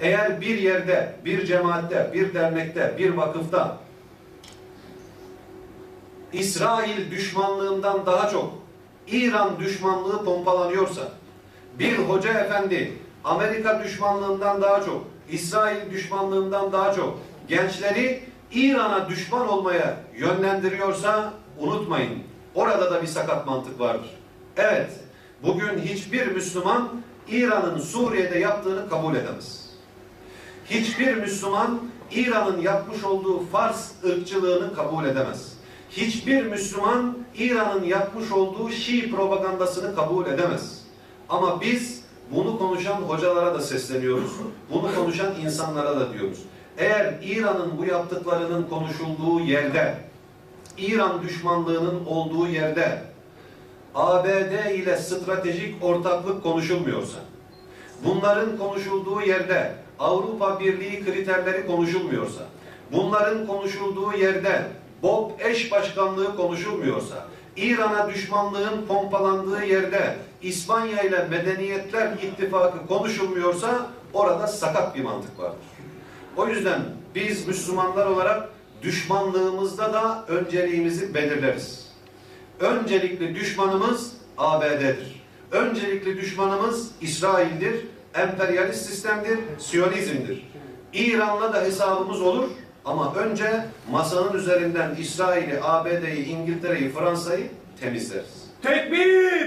Eğer bir yerde, bir cemaatte, bir dernekte, bir vakıfta İsrail düşmanlığından daha çok İran düşmanlığı pompalanıyorsa, bir hoca efendi Amerika düşmanlığından daha çok, İsrail düşmanlığından daha çok gençleri İran'a düşman olmaya yönlendiriyorsa unutmayın. Orada da bir sakat mantık vardır. Evet, bugün hiçbir Müslüman İran'ın Suriye'de yaptığını kabul edemez. Hiçbir Müslüman İran'ın yapmış olduğu Fars ırkçılığını kabul edemez. Hiçbir Müslüman İran'ın yapmış olduğu Şii propagandasını kabul edemez. Ama biz bunu konuşan hocalara da sesleniyoruz. Bunu konuşan insanlara da diyoruz. Eğer İran'ın bu yaptıklarının konuşulduğu yerde, İran düşmanlığının olduğu yerde ABD ile stratejik ortaklık konuşulmuyorsa, bunların konuşulduğu yerde Avrupa Birliği kriterleri konuşulmuyorsa, bunların konuşulduğu yerde BOP eş başkanlığı konuşulmuyorsa, İran'a düşmanlığın pompalandığı yerde İspanya ile Medeniyetler İttifakı konuşulmuyorsa orada sakat bir mantık vardır. O yüzden biz Müslümanlar olarak düşmanlığımızda da önceliğimizi belirleriz. Öncelikli düşmanımız ABD'dir. Öncelikli düşmanımız İsrail'dir, emperyalist sistemdir, Siyonizm'dir. İran'la da hesabımız olur ama önce masanın üzerinden İsrail'i, ABD'yi, İngiltere'yi, Fransa'yı temizleriz. Tekbir!